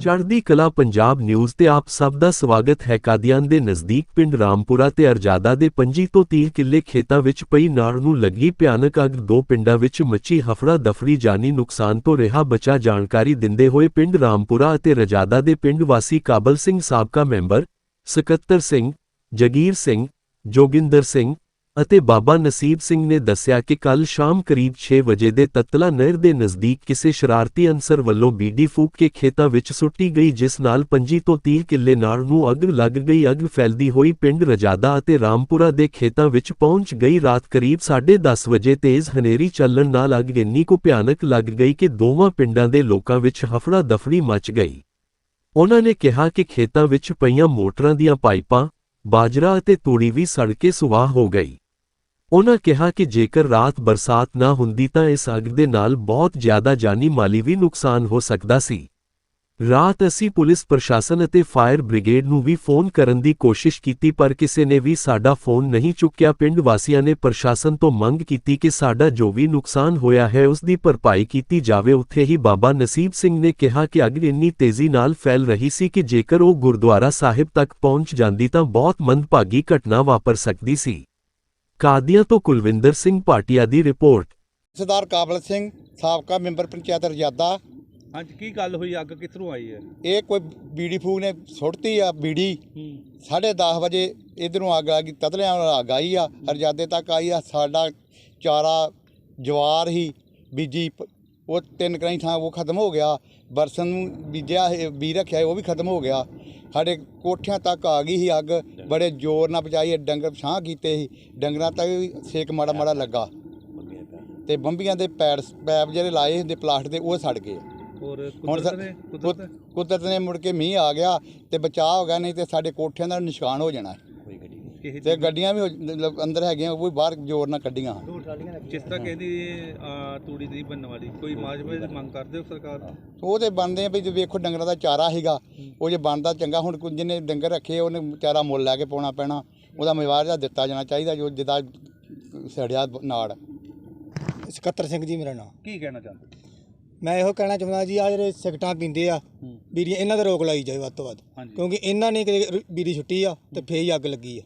ਚੜ੍ਹਦੀ ਕਲਾ ਪੰਜਾਬ ਨਿਊਜ਼ ਤੇ ਆਪ ਸਭ ਦਾ ਸਵਾਗਤ ਹੈ। ਕਾਦੀਆਨ ਦੇ ਨਜ਼ਦੀਕ ਪਿੰਡ ਰਾਮਪੁਰਾ ਤੇ ਅਰਜਾਦਾ ਦੇ 25 ਤੋਂ 30 ਕਿੱਲੇ ਖੇਤਾਂ ਵਿੱਚ ਪਈ ਨਾੜ ਨੂੰ ਲੱਗੀ ਭਿਆਨਕ ਅੱਗ। ਦੋ ਪਿੰਡਾਂ ਵਿੱਚ ਮੱਚੀ ਹਫੜਾ ਦਫੜੀ ਜਾਨੀ ਨੁਕਸਾਨ ਤੋਂ ਰਿਹਾ ਬਚਾ ਜਾਣਕਾਰੀ ਦਿੰਦੇ ਹੋਏ ਪਿੰਡ ਰਾਮਪੁਰਾ ਅਤੇ ਰਜਾਦਾ ਦੇ ਪਿੰਡ ਵਾਸੀ ਕਾਬਲ ਸਿੰਘ ਸਾਬਕਾ ਮੈਂਬਰ ਸਕੱਤਰ ਸਿੰਘ, ਜਗੀਰ ਸਿੰਘ, ਜੋਗਿੰਦਰ ਸਿੰਘ ਅਤੇ ਬਾਬਾ ਨਸੀਬ ਸਿੰਘ ਨੇ ਦੱਸਿਆ ਕਿ ਕੱਲ ਸ਼ਾਮ ਕਰੀਬ 6 ਵਜੇ ਦੇ ਤਤਲਾ ਨਹਿਰ ਦੇ ਨਜ਼ਦੀਕ ਕਿਸੇ ਸ਼ਰਾਰਤੀ ਅਨਸਰ ਵੱਲੋਂ ਬੀਡੀ ਫੂਕ ਕੇ ਖੇਤਾਂ ਵਿੱਚ ਸੁੱਟੀ ਗਈ, ਜਿਸ ਨਾਲ 25 ਤੋਂ 30 ਕਿੱਲੇ ਨਾੜ ਨੂੰ ਅੱਗ ਲੱਗ ਗਈ। ਅੱਗ ਫੈਲਦੀ ਹੋਈ ਪਿੰਡ ਰਜਾਦਾ ਅਤੇ ਰਾਮਪੁਰਾ ਦੇ ਖੇਤਾਂ ਵਿੱਚ ਪਹੁੰਚ ਗਈ। ਰਾਤ ਕਰੀਬ 10:30 ਵਜੇ ਤੇਜ਼ ਹਨੇਰੀ ਚੱਲਣ ਨਾਲ ਅੱਗ ਇੰਨੀ ਕੁ ਭਿਆਨਕ ਲੱਗ ਗਈ ਕਿ ਦੋਵਾਂ ਪਿੰਡਾਂ ਦੇ ਲੋਕਾਂ ਵਿੱਚ ਹਫੜਾ ਦਫੜੀ ਮਚ ਗਈ। ਉਹਨਾਂ ਨੇ ਕਿਹਾ ਕਿ ਖੇਤਾਂ ਵਿੱਚ ਪਈਆਂ ਮੋਟਰਾਂ ਦੀਆਂ ਪਾਈਪਾਂ ਬਾਜਰਾ ਅਤੇ ਤੂੜੀ ਵੀ ਸੜ ਕੇ ਸੁਆਹ ਹੋ ਗਈ। ਉਹਨਾਂ ਕਿਹਾ ਕਿ ਜੇਕਰ ਰਾਤ ਬਰਸਾਤ ਨਾ ਹੁੰਦੀ ਤਾਂ ਇਸ ਅੱਗ ਦੇ ਨਾਲ ਬਹੁਤ ਜ਼ਿਆਦਾ ਜਾਨੀ ਮਾਲੀ ਵੀ ਨੁਕਸਾਨ ਹੋ ਸਕਦਾ ਸੀ। ਰਾਤ ਅਸੀਂ ਪੁਲਿਸ ਪ੍ਰਸ਼ਾਸਨ ਅਤੇ ਫਾਇਰ ਬ੍ਰਿਗੇਡ ਨੂੰ ਵੀ ਫੋਨ ਕਰਨ ਦੀ ਕੋਸ਼ਿਸ਼ ਕੀਤੀ, ਪਰ ਕਿਸੇ ਨੇ ਵੀ ਸਾਡਾ ਫੋਨ ਨਹੀਂ ਚੁੱਕਿਆ। ਪਿੰਡ ਵਾਸੀਆਂ ਨੇ ਪ੍ਰਸ਼ਾਸਨ ਤੋਂ ਮੰਗ ਕੀਤੀ ਕਿ ਸਾਡਾ ਜੋ ਵੀ ਨੁਕਸਾਨ ਹੋਇਆ ਹੈ, ਉਸ ਦੀ ਭਰਪਾਈ ਕੀਤੀ ਜਾਵੇ। ਉੱਥੇ ਹੀ ਬਾਬਾ ਨਸੀਬ ਸਿੰਘ ਨੇ ਕਿਹਾ ਕਿ ਅੱਗ ਇੰਨੀ ਤੇਜ਼ੀ ਨਾਲ ਫੈਲ ਰਹੀ ਸੀ ਕਿ ਜੇਕਰ ਉਹ ਗੁਰਦੁਆਰਾ ਸਾਹਿਬ ਤੱਕ ਪਹੁੰਚ ਜਾਂਦੀ ਤਾਂ ਬਹੁਤ ਮੰਦਭਾਗੀ ਘਟਨਾ ਵਾਪਰ ਸਕਦੀ ਸੀ। ਕਾਦੀਆਂ ਤੋਂ ਕੁਲਵਿੰਦਰ ਸਿੰਘ ਭਾਟੀਆ ਦੀ ਰਿਪੋਰਟ। ਸਰਦਾਰ ਕਾਬਲ ਸਿੰਘ, ਸਾਬਕਾ ਮੈਂਬਰ ਪੰਚਾਇਤ ਰਜਾਦਾ ਹਾਂਜੀ ਕੀ ਗੱਲ ਹੋਈ? ਅੱਗ ਕਿੱਥੋਂ ਆਈ ਹੈ? ਇਹ ਕੋਈ ਬੀੜੀ ਫੂਕ ਨੇ ਸੁੱਟਤੀ ਆ ਬੀੜੀ। 10:30 ਵਜੇ ਇਧਰੋਂ ਅੱਗ ਆ ਗਈ ਤਤਲਿਆਂ ਨਾਲ ਅੱਗ ਆਈ ਆ ਰਜਾਦੇ ਤੱਕ ਆਈ ਆ। ਸਾਡਾ ਚਾਰਾ ਜਵਾਰ ਹੀ ਬੀਜੀ ਪ- ਉਹ ਤਿੰਨ ਕਰਾਈ ਥਾਂ ਉਹ ਖਤਮ ਹੋ ਗਿਆ। ਬਰਸਨ ਨੂੰ ਬੀਜਿਆ ਇਹ ਬੀ ਰੱਖਿਆ ਉਹ ਵੀ ਖਤਮ ਹੋ ਗਿਆ। ਸਾਡੇ ਕੋਠਿਆਂ ਤੱਕ ਆ ਗਈ ਸੀ ਅੱਗ। ਬੜੇ ਜ਼ੋਰ ਨਾਲ ਬਚਾਈ ਡੰਗਰ ਛਾਂ ਕੀਤੇ ਸੀ। ਡੰਗਰਾਂ ਤੱਕ ਵੀ ਸੇਕ ਮਾੜਾ ਮਾੜਾ ਲੱਗਾ ਤੇ। ਬੰਬੀਆਂ ਦੇ ਪੈਰ ਪੈਪ ਜਿਹੜੇ ਲਾਏ ਹੁੰਦੇ ਪਲਾਸਟਿਕ ਦੇ ਉਹ ਸੜ ਗਏ। ਹੁਣ ਕੁਦਰਤ ਨੇ ਕੁਦਰਤ ਕੁਦਰਤ ਨੇ ਕੁਦਰਤ ਨੇ ਮੁੜ ਕੇ ਮੀਂਹ ਆ ਗਿਆ ਤੇ ਬਚਾਅ ਹੋ ਗਿਆ ਨਹੀਂ ਤੇ ਸਾਡੇ ਕੋਠਿਆਂ ਦਾ ਨਿਸ਼ਾਨ ਹੋ ਜਾਣਾ ਕਿਸੇ ਤੇ ਗੱਡੀਆਂ ਵੀ ਹੋ- ਮਤਲਬ ਅੰਦਰ ਹੈਗੀਆਂ ਉਹ ਵੀ ਬਾਹਰ ਜ਼ੋਰ ਨਾਲ ਕੱਢੀਆਂ ਜਿਸ ਤਰ੍ਹਾਂ ਕਹਿੰਦੀ ਇਹ, ਆ, ਤੂੜੀ ਨਹੀਂ ਬਣਨ ਵਾਲੀ ਕੋਈ ਮਾਜਵੇ ਦੀ ਮੰਗ ਕਰਦੇ ਹੋ ਸਰਕਾਰ? ਤੋਂ? ਉਹ ਤੇ ਬਣਦੇ ਆ ਵੀ ਜੇ ਵੇਖੋ ਡੰਗਰਾਂ ਦਾ ਚਾਰਾ ਸੀਗਾ ਉਹ ਜੇ ਬਣਦਾ ਚੰਗਾ ਹੁਣ ਕੁਝ ਜਿਹਨੇ ਡੰਗਰ ਰੱਖੇ ਉਹਨੇ ਚਾਰਾ ਮੁੱਲ ਲੈ ਕੇ ਪਾਉਣਾ ਪੈਣਾ। ਉਹਦਾ ਮਿਵਾਰਜਾ ਦਿੱਤਾ ਜਾਣਾ ਚਾਹੀਦਾ ਜੋ ਜਿੱਦਾਂ ਸੜਿਆ ਨਾੜ। ਸਕੱਤਰ ਸਿੰਘ ਜੀ ਮੇਰਾ ਨਾਮ। ਕੀ ਕਹਿਣਾ ਚਾਹੁੰਦੇ? ਮੈਂ ਇਹੋ ਕਹਿਣਾ ਚਾਹੁੰਦਾ ਜੀ ਆ ਜਿਹੜੇ ਸਿਗਟਾਂ ਪੀਂਦੇ ਆ ਬੀੜੀ ਇਹਨਾਂ ਤੇ ਰੋਕ ਲਾਈ ਜਾਏ ਵੱਧ ਤੋਂ ਵੱਧ। ਕਿਉਂਕਿ ਇਹਨਾਂ ਨੇ ਕਿਤੇ ਬੀੜੀ ਛੁੱਟੀ ਆ ਤੇ ਫੇਰ ਹੀ ਅੱਗ ਲੱਗੀ ਆ।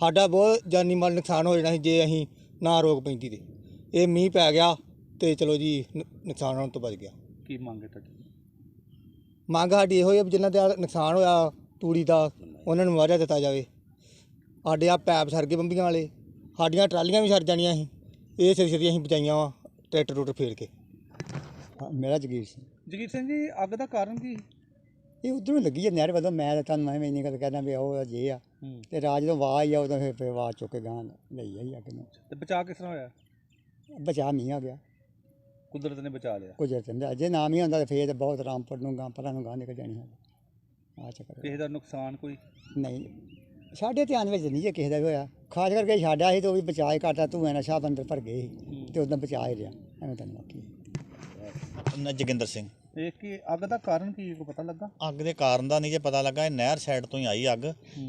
ਸਾਡਾ ਬਹੁਤ ਜਾਨੀ ਮਾਲ ਨੁਕਸਾਨ ਹੋ ਜਾਣਾ ਸੀ ਜੇ ਅਸੀਂ ਨਾ ਰੋਕ ਪੈਂਦੀ ਤੇ। ਇਹ ਮੀਂਹ ਪੈ ਗਿਆ ਤੇ ਚਲੋ ਜੀ ਨੁਕਸਾਨ ਹੋਣ ਤੋਂ ਬਚ ਗਿਆ। ਕੀ ਮੰਗ ਹੈ ਤੁਹਾਡੀ? ਮੰਗ ਸਾਡੀ ਇਹੋ ਹੀ ਆ ਵੀ ਜਿਨ੍ਹਾਂ ਦਾ ਨੁਕਸਾਨ ਹੋਇਆ ਤੂੜੀ ਦਾ ਉਹਨਾਂ ਨੂੰ ਮੁਆਵਜ਼ਾ ਦਿੱਤਾ ਜਾਵੇ। ਸਾਡੇ ਆ ਪੈਪ ਸਰ ਗਏ ਬੰਬੀਆਂ ਵਾਲੇ ਸਾਡੀਆਂ ਟਰਾਲੀਆਂ ਵੀ ਸਰ ਜਾਣੀਆਂ ਸੀ। ਇਹ ਛੇਤੀ ਛੇਤੀ ਅਸੀਂ ਬਚਾਈਆਂ ਵਾ ਟਰੈਕਟਰ ਰੂਟਰ ਫੇਰ ਕੇ। ਮੇਰਾ ਜਗੀਰ ਸਿੰਘ। ਜਗੀਰ ਸਿੰਘ ਜੀ ਅੱਗ ਦਾ ਕਾਰਨ ਕੀ? ਇਹ ਉਧਰੋਂ ਲੱਗੀ ਹੈ ਨਹਿਰ ਵੱਲੋਂ। ਮੈਂ ਤਾਂ ਤੁਹਾਨੂੰ ਮੈਂ ਵੀ ਇੰਨੀ ਗੱਲ ਕਹਿੰਦਾ ਵੀ ਉਹ ਜੇ ਆ। ਹੂੰ। ਤੇ ਰਾਜ ਜਦੋਂ ਵਾਹ ਆਈ ਆ ਉਦੋਂ ਫਿਰ ਫਿਰ ਆਵਾਜ਼ ਚੁੱਕ ਕੇ ਗਾਂ ਲਈ ਆਈ ਅੱਗ ਨੂੰ। ਤੇ ਬਚਾ ਕਿਸ ਤਰ੍ਹਾਂ ਹੋਇਆ? ਬਚਾ ਨਹੀਂ ਆ ਗਿਆ। ਕੁਦਰਤ ਨੇ ਬਚਾ ਲਿਆ। ਕੁਝ ਚੰਦਾ ਜੇ ਨਾਮ ਹੀ ਹੁੰਦਾ ਤਾਂ ਫੇਰ ਤਾਂ ਬਹੁਤ ਰਾਮਪੁਰ ਨੂੰ ਗਾਂ ਪਰਾਂ ਨੂੰ ਗਾਂ ਨਿਕਲ ਜਾਣੀ ਹੈ ਆ ਚੱਕਰ ਕਿਸੇ ਦਾ ਨੁਕਸਾਨ ਕੋਈ? ਨਹੀਂ। ਸਾਡੇ ਧਿਆਨ ਵਿੱਚ ਨਹੀਂ ਜੇ ਕਿਸੇ ਦਾ ਵੀ ਹੋਇਆ। ਖਾਸ ਕਰਕੇ ਸਾਡਾ ਸੀ ਤੇ ਉਹ ਵੀ ਬਚਾ ਹੀ ਕਰਦਾ ਧੂਆਂ ਨਾਲ ਸ਼ਾਹ ਅੰਦਰ ਭਰ ਗਏ ਸੀ। ਤੇ ਉਦੋਂ ਬਚਾ ਹੀ ਰਿਹਾ। ਐਵੇਂ ਤੁਹਾਨੂੰ ਆਖੀ ਨ- ਜੋਗਿੰਦਰ ਸਿੰਘ। ਇਹ ਕੀ ਅੱਗ ਦਾ ਕਾਰਨ ਕੀ ਕੋਈ ਪਤਾ ਲੱਗਾ? ਅੱਗ ਦੇ ਕਾਰਨ ਦਾ ਨਹੀਂ ਜੇ ਪਤਾ ਲੱਗਾ ਇਹ ਨਹਿਰ ਸਾਈਡ ਤੋਂ ਹੀ ਆਈ ਅੱਗ।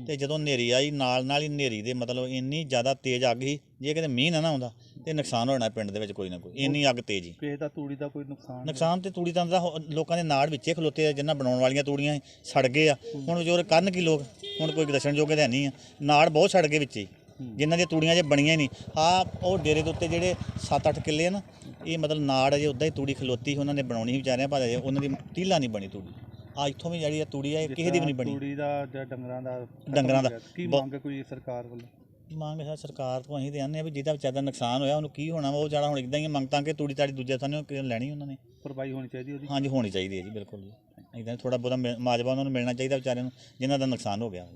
ਤੇ ਜਦੋਂ ਹਨੇਰੀ ਆਈ ਨਾਲ ਨਾਲ ਹੀ ਹਨੇਰੀ ਦੇ ਮਤਲਬ ਇੰਨੀ ਜ਼ਿਆਦਾ ਤੇਜ਼ ਅੱਗ ਸੀ ਜੇ ਕਿਤੇ ਮੀਂਹ ਨਾ ਨਾ ਆਉਂਦਾ ਤੇ ਨੁਕਸਾਨ ਹੋਣਾ ਪਿੰਡ ਦੇ ਵਿੱਚ ਕੋਈ ਨਾ ਕੋਈ ਇੰਨੀ ਅੱਗ ਤੇਜ਼ ਸੀ। ਕਿਸੇ ਦਾ ਤੂੜੀ ਦਾ ਕੋਈ ਨੁਕਸਾਨ ਨੁਕਸਾਨ ਤੇ ਤੂੜੀ ਤਾਂ ਦਾ ਹੋ- ਲੋਕਾਂ ਦੇ ਨਾੜ ਵਿੱਚੇ ਖਲੋਤੇ ਆ ਜਿਨ੍ਹਾਂ ਬਣਾਉਣ ਵਾਲੀਆਂ ਤੂੜੀਆਂ ਸੀ, ਸੜ ਗਏ ਆ। ਹੁਣ ਜੋਰ ਕਰਨ ਕੀ ਲੋਕ ਹੁਣ ਕੋਈ ਦੱਸਣ ਜੋਗੇ ਤਾਂ ਨਹੀਂ ਆ। ਨਾੜ ਬਹੁਤ ਸੜ ਗਏ ਵਿੱਚੇ ਹੀ। ਜਿਨ੍ਹਾਂ ਦੀਆਂ ਤੂੜੀਆਂ ਜੇ ਬਣੀਆਂ ਹੀ ਨਹੀਂ। ਆ ਉਹ ਡੇਰੇ ਦੇ ਉੱਤੇ ਜਿਹੜੇ 7-8 ਕਿੱਲੇ ਆ ਨਾ ਇਹ ਮਤਲਬ ਨਾੜ ਅਜੇ ਉਦਾਂ ਹੀ ਤੂੜੀ ਖਲੋਤੀ ਸੀ, ਉਹਨਾਂ ਨੇ ਬਣਾਉਣੀ ਸੀ ਵਿਚਾਰਿਆਂ ਪਰ ਅਜੇ ਉਹਨਾਂ ਦੀ ਟੀਲਾ ਨਹੀਂ ਬਣੀ ਤੂੜੀ। ਆ ਇੱਥੋਂ ਵੀ ਜਿਹੜੀ ਆ ਤੂੜੀ ਆ ਇਹ ਕਿਸੇ ਦੀ ਵੀ ਨਹੀਂ ਬਣੀ। ਤੂੜੀ ਦਾ ਜਾਂ ਡੰਗਰਾਂ ਦਾ ਡੰਗਰਾਂ ਦਾ। ਕੀ ਮੰਗ ਕੋਈ ਸਰਕਾਰ ਵੱਲੋਂ? ਮੰਗ ਹੈ ਸਰਕਾਰ ਤੋਂ ਅਸੀਂ ਤੇ ਆਨੇ ਆ ਵੀ ਜਿਹਦਾ ਵਿਚਾਰਾ ਦਾ ਨੁਕਸਾਨ ਹੋਇਆ ਉਹਨੂੰ ਕੀ ਹੋਣਾ ਵਾ ਉਹ ਜਿਹੜਾ ਹੁਣ ਇਦਾਂ ਹੀ ਮੰਗ ਤਾਂ ਕਿ ਤੂੜੀ ਤਾੜੀ ਦੂਜੇ ਥਾਂ ਕਿਉਂ ਲੈਣੀ ਉਹਨਾਂ ਨੇ? ਭਰਪਾਈ ਹੋਣੀ ਚਾਹੀਦੀ ਉਹਦੀ? ਹਾਂਜੀ ਹੋਣੀ ਚਾਹੀਦੀ ਹੈ ਜੀ ਬਿਲਕੁਲ ਜੀ। ਇਦਾਂ ਥੋੜਾ ਬਹੁਤਾ ਮਾਜਵਾ ਉਹਨਾਂ ਨੂੰ ਮਿਲਣਾ ਚਾਹੀਦਾ ਵਿਚਾਰਿਆਂ ਨੂੰ ਜਿਨ੍ਹਾਂ ਦਾ ਨੁਕਸਾਨ ਹੋ ਗਿਆ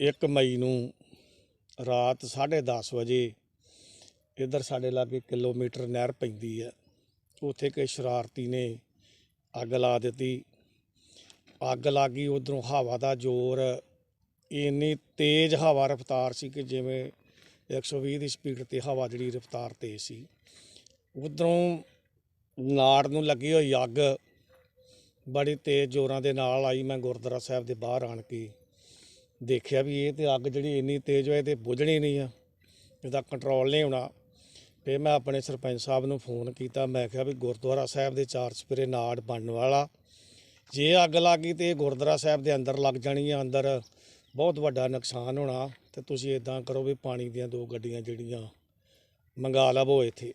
1 ਮਈ ਨੂੰ ਰਾਤ 10:30 ਵਜੇ ਇੱਧਰ ਸਾਡੇ ਲਾਗੇ ਕਿਲੋਮੀਟਰ ਨਹਿਰ ਪੈਂਦੀ ਹੈ। ਉੱਥੇ ਕਿ ਸ਼ਰਾਰਤੀ ਨੇ ਅੱਗ ਲਾ ਦਿੱਤੀ। ਅੱਗ ਲੱਗੀ, ਉਧਰੋਂ ਹਵਾ ਦਾ ਜ਼ੋਰ। ਇੰਨੀ ਤੇਜ਼ ਹਵਾ ਰਫ਼ਤਾਰ ਸੀ ਕਿ ਜਿਵੇਂ 120 ਦੀ ਸਪੀਡ ਤੇ ਹਵਾ ਜਿਹੜੀ ਰਫ਼ਤਾਰ ਤੇਜ਼ ਸੀ। ਉਧਰੋਂ ਨਾੜ ਨੂੰ ਲੱਗੀ ਹੋਈ ਅੱਗ ਬੜੀ ਤੇਜ਼ ਜ਼ੋਰਾਂ ਦੇ ਨਾਲ ਆਈ। ਮੈਂ ਗੁਰਦੁਆਰਾ ਸਾਹਿਬ ਦੇ ਬਾਹਰ ਆਣ ਕੇ ਦੇਖਿਆ ਵੀ ਇਹ ਤੇ ਅੱਗ ਜਿਹੜੀ ਇੰਨੀ ਤੇਜ਼ ਹੋਏ ਤੇ ਬੁਝਣੀ ਨਹੀਂ ਆ। ਇਹਦਾ ਕੰਟਰੋਲ ਨਹੀਂ ਹੋਣਾ। ਫਿਰ ਮੈਂ ਆਪਣੇ ਸਰਪੰਚ ਸਾਹਿਬ ਨੂੰ ਫੋਨ ਕੀਤਾ, ਮੈਂ ਕਿਹਾ ਵੀ ਗੁਰਦੁਆਰਾ ਸਾਹਿਬ ਦੇ ਚਾਰ ਚਪੇਰੇ ਨਾੜ ਬਣਨ ਵਾਲਾ। ਜੇ ਅੱਗ ਲੱਗ ਗਈ ਤੇ ਇਹ ਗੁਰਦੁਆਰਾ ਸਾਹਿਬ ਦੇ ਅੰਦਰ ਲੱਗ ਜਾਣੀ ਆ, ਅੰਦਰ ਬਹੁਤ ਵੱਡਾ ਨੁਕਸਾਨ ਹੋਣਾ ਤੇ ਤੁਸੀਂ ਇਦਾਂ ਕਰੋ ਵੀ ਪਾਣੀ ਦੀਆਂ ਦੋ ਗੱਡੀਆਂ ਜਿਹੜੀਆਂ ਮੰਗਾ ਲਵੋ ਇੱਥੇ।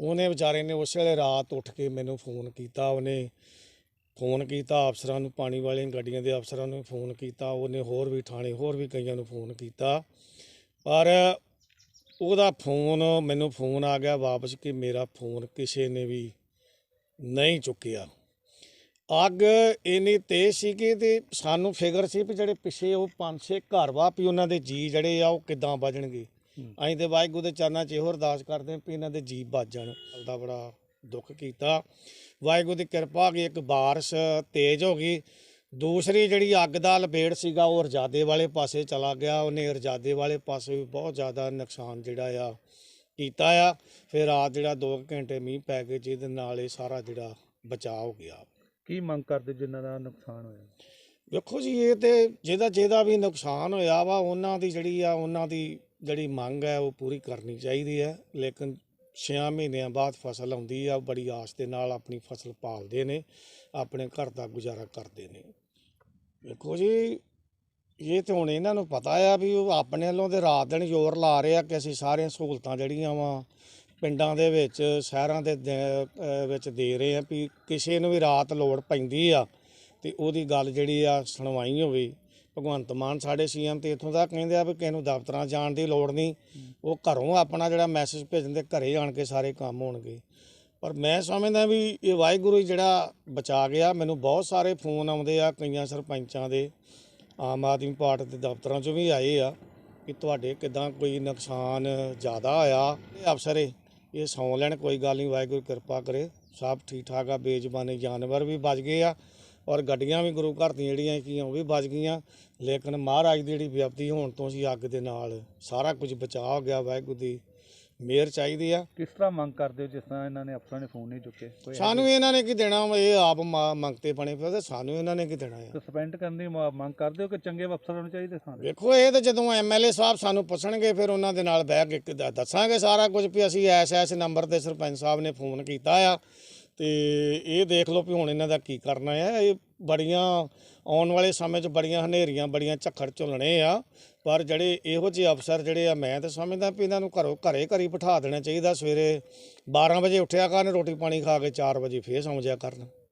ਉਹਨੇ ਵਿਚਾਰੇ ਨੇ ਉਸ ਵੇਲੇ ਰਾਤ ਉੱਠ ਕੇ ਮੈਨੂੰ ਫੋਨ ਕੀਤਾ, ਉਹਨੇ ਫੋਨ ਕੀਤਾ, ਅਫਸਰਾਂ ਨੂੰ, ਪਾਣੀ ਵਾਲੀਆਂ ਗੱਡੀਆਂ ਦੇ ਅਫਸਰਾਂ ਨੂੰ ਫੋਨ ਕੀਤਾ, ਉਹਨੇ ਹੋਰ ਵੀ ਥਾਣੇ ਹੋਰ ਵੀ ਕਈਆਂ ਨੂੰ ਫੋਨ ਕੀਤਾ। ਪਰ ਉਹਦਾ ਫੋਨ ਮੈਨੂੰ ਫੋਨ ਆ ਗਿਆ ਵਾਪਸ ਕਿ ਮੇਰਾ ਫੋਨ ਕਿਸੇ ਨੇ ਵੀ ਨਹੀਂ ਚੁੱਕਿਆ। ਅੱਗ ਇੰਨੀ ਤੇਜ਼ ਸੀ ਕਿ ਤੇ ਸਾਨੂੰ ਫਿਕਰ ਸੀ ਵੀ ਜਿਹੜੇ ਪਿੱਛੇ ਉਹ ਪੰਜ ਛੇ ਘਰ ਵਾ ਵੀ ਉਹਨਾਂ ਦੇ ਜੀ ਜਿਹੜੇ ਆ ਉਹ ਕਿੱਦਾਂ ਬਚਣਗੇ ਅਸੀਂ ਤੇ ਵਾਹਿਗੁਰੂ ਦੇ ਚਰਨਾਂ 'ਚ ਇਹੋ ਅਰਦਾਸ ਕਰਦੇ ਹਾਂ ਵੀ ਇਹਨਾਂ ਦੇ ਜੀ ਬਚ ਜਾਣ ਦਾ ਬੜਾ ਦੁੱਖ ਕੀਤਾ। ਵਾਹਿਗੁਰੂ ਦੀ ਕਿਰਪਾ ਕਿ ਇੱਕ ਬਾਰਿਸ਼ ਤੇਜ਼ ਹੋ ਗਈ। ਦੂਸਰੀ ਜਿਹੜੀ ਅੱਗ ਦਾ ਲਪੇੜ ਸੀਗਾ ਉਹ ਰਜਾਦੇ ਵਾਲੇ ਪਾਸੇ ਚਲਾ ਗਿਆ। ਉਹਨੇ ਰਜਾਦੇ ਵਾਲੇ ਪਾਸੇ ਵੀ ਬਹੁਤ ਜ਼ਿਆਦਾ ਨੁਕਸਾਨ ਜਿਹੜਾ ਆ ਕੀਤਾ ਆ। ਫਿਰ ਰਾਤ ਜਿਹੜਾ 2 ਘੰਟੇ ਮੀਂਹ ਪੈ ਗਏ ਜਿਹਦੇ ਨਾਲ ਇਹ ਸਾਰਾ ਜਿਹੜਾ ਬਚਾਅ ਹੋ ਗਿਆ। ਕੀ ਮੰਗ ਕਰਦੇ ਜਿਨ੍ਹਾਂ ਦਾ ਨੁਕਸਾਨ ਹੋਇਆ? ਵੇਖੋ ਜੀ ਇਹ ਤੇ ਜਿਹਦਾ ਜਿਹਦਾ ਵੀ ਨੁਕਸਾਨ ਹੋਇਆ ਵਾ ਉਹਨਾਂ ਦੀ ਜਿਹੜੀ ਆ ਉਹਨਾਂ ਦੀ ਜਿਹੜੀ ਮੰਗ ਹੈ ਉਹ ਪੂਰੀ ਕਰਨੀ ਚਾਹੀਦੀ ਹੈ। ਲੇਕਿਨ 6 ਮਹੀਨਿਆਂ ਬਾਅਦ ਫਸਲ ਆਉਂਦੀ ਆ ਬੜੀ ਆਸ ਦੇ ਨਾਲ ਆਪਣੀ ਫਸਲ ਪਾਲਦੇ ਨੇ ਆਪਣੇ ਘਰ ਦਾ ਗੁਜ਼ਾਰਾ ਕਰਦੇ ਨੇ। ਵੇਖੋ ਜੀ, ਇਹ ਤੇ ਹੁਣ ਇਹਨਾਂ ਨੂੰ ਪਤਾ ਆ ਵੀ ਉਹ ਆਪਣੇ ਵੱਲੋਂ ਤੇ ਰਾਤ ਦਿਨ ਜ਼ੋਰ ਲਾ ਰਹੇ ਆ ਕਿ ਅਸੀਂ ਸਾਰੀਆਂ ਸਹੂਲਤਾਂ ਜਿਹੜੀਆਂ ਵਾ ਪਿੰਡਾਂ ਦੇ ਵਿੱਚ, ਸ਼ਹਿਰਾਂ ਦੇ ਵਿੱਚ ਦੇ ਰਹੇ ਆ ਵੀ ਕਿਸੇ ਨੂੰ ਵੀ ਰਾਤ ਲੋੜ ਪੈਂਦੀ ਆ ਤੇ ਉਹਦੀ ਗੱਲ ਜਿਹੜੀ ਆ ਸੁਣਵਾਈ ਹੋਵੇ। ਭਗਵੰਤ ਮਾਨ ਸਾਡੇ ਸੀਐਮ ਤੇ ਇੱਥੋਂ ਦਾ ਕਹਿੰਦੇ ਆ ਵੀ ਕਿਸੇ ਨੂੰ ਦਫ਼ਤਰਾਂ ਜਾਣ ਦੀ ਲੋੜ ਨਹੀਂ। ਉਹ ਘਰੋਂ ਆਪਣਾ ਜਿਹੜਾ ਮੈਸੇਜ ਭੇਜਣ ਦੇ ਘਰੇ ਆਣ ਕੇ ਸਾਰੇ ਕੰਮ ਹੋਣਗੇ। ਪਰ ਮੈਂ ਸਮਝਦਾ ਵੀ ਇਹ ਵਾਹਿਗੁਰੂ ਹੀ ਜਿਹੜਾ ਬਚਾ ਗਿਆ। ਮੈਨੂੰ ਬਹੁਤ ਸਾਰੇ ਫੋਨ ਆਉਂਦੇ ਆ, ਕਈਆਂ ਸਰਪੰਚਾਂ ਦੇ, ਆਮ ਆਦਮੀ ਪਾਰਟੀ ਦੇ ਦਫ਼ਤਰਾਂ 'ਚੋਂ ਵੀ ਆਏ ਆ ਕਿ ਤੁਹਾਡੇ ਕਿਦਾਂ ਕੋਈ ਨੁਕਸਾਨ ਜ਼ਿਆਦਾ ਆਇਆ। ਇਹ ਅਫਸਰ ਇਹ ਇਹ ਸੌਂ ਲੈਣ, ਕੋਈ ਗੱਲ ਨਹੀਂ, ਵਾਹਿਗੁਰੂ ਕਿਰਪਾ ਕਰੇ। ਸਭ ਠੀਕ ਠਾਕ ਆ, ਬੇਜ਼ਬਾਨੇ ਜਾਨਵਰ ਵੀ ਬਚ ਗਏ ਆ ਔਰ ਗੱਡੀਆਂ ਵੀ ਗੁਰੂ ਘਰ ਦੀਆਂ ਜਿਹੜੀਆਂ ਕੀਆਂ ਉਹ ਵੀ ਬਚ ਗਈਆਂ। ਲੇਕਿਨ ਮਹਾਰਾਜ ਦੀ ਜਿਹੜੀ ਵਿਅਕਤੀ ਹੋਣ ਤੋਂ ਅਸੀਂ ਅੱਗ ਦੇ ਨਾਲ ਸਾਰਾ ਕੁਝ ਬਚਾ ਹੋ ਗਿਆ ਵਾਹਿਗੁਰੂ ਦੀ ਮਿਹਰ ਚਾਹੀਦੀ ਆ। ਕਿਸ ਤਰ੍ਹਾਂ ਮੰਗ ਕਰਦੇ ਹੋ ਜਿਸ ਤਰ੍ਹਾਂ ਇਹਨਾਂ ਨੇ ਅਫਸਰਾਂ ਨੇ ਫੋਨ ਨਹੀਂ ਚੁੱਕੇ? ਕੋਈ ਸਾਨੂੰ ਇਹਨਾਂ ਨੇ ਕੀ ਦੇਣਾ ਇਹ ਆਪ ਮ- ਮੰਗਤੇ ਬਣੇ ਪਏ ਤੇ ਸਾਨੂੰ ਇਹਨਾਂ ਨੇ ਕੀ ਦੇਣਾ ਆ? ਸਸਪੈਂਡ ਕਰਨ ਦੀ ਮ- ਮੰਗ ਕਰਦੇ ਹੋ ਕਿ ਚੰਗੇ ਅਫਸਰਾਂ ਨੂੰ ਚਾਹੀਦੇ ਸਨ ਵੇਖੋ ਇਹ ਤੇ ਜਦੋਂ ਐਮਐਲਏ ਸਾਹਿਬ ਸਾਨੂੰ ਪੁੱਛਣਗੇ ਫਿਰ ਉਹਨਾਂ ਦੇ ਨਾਲ ਬਹਿ ਕੇ ਦੱਸਾਂਗੇ ਸਾਰਾ ਕੁਝ ਵੀ ਅਸੀਂ ਐਸ ਐਸ ਨੰਬਰ ਤੇ ਸਰਪੰਚ ਸਾਹਿਬ ਨੇ ਫੋਨ ਕੀਤਾ ਆ। ਤੇ ਇਹ ਦੇਖ ਲਓ ਵੀ ਹੁਣ ਇਹਨਾਂ ਦਾ ਕੀ ਕਰਨਾ ਆ ਇਹ ਬੜੀਆਂ ਆਉਣ ਵਾਲੇ ਸਮੇਂ 'ਚ ਬੜੀਆਂ ਹਨੇਰੀਆਂ, ਬੜੀਆਂ ਝੱਖੜ ਝੁਲਣੇ ਆ। ਪਰ ਜਿਹੜੇ ਇਹੋ ਜਿਹੇ ਅਫਸਰ ਜਿਹੜੇ ਆ, ਮੈਂ ਤਾਂ ਸਮਝਦਾ ਵੀ ਇਹਨਾਂ ਨੂੰ ਘਰੋਂ ਘਰੇ ਘਰੀ ਬਿਠਾ ਦੇਣਾ ਚਾਹੀਦਾ। ਸਵੇਰੇ 12 ਵਜੇ ਉੱਠਿਆ ਕਰਨ, ਰੋਟੀ ਪਾਣੀ ਖਾ ਕੇ 4 ਵਜੇ ਫੇਰ ਸੌਂ ਜਿਆ ਕਰਨ।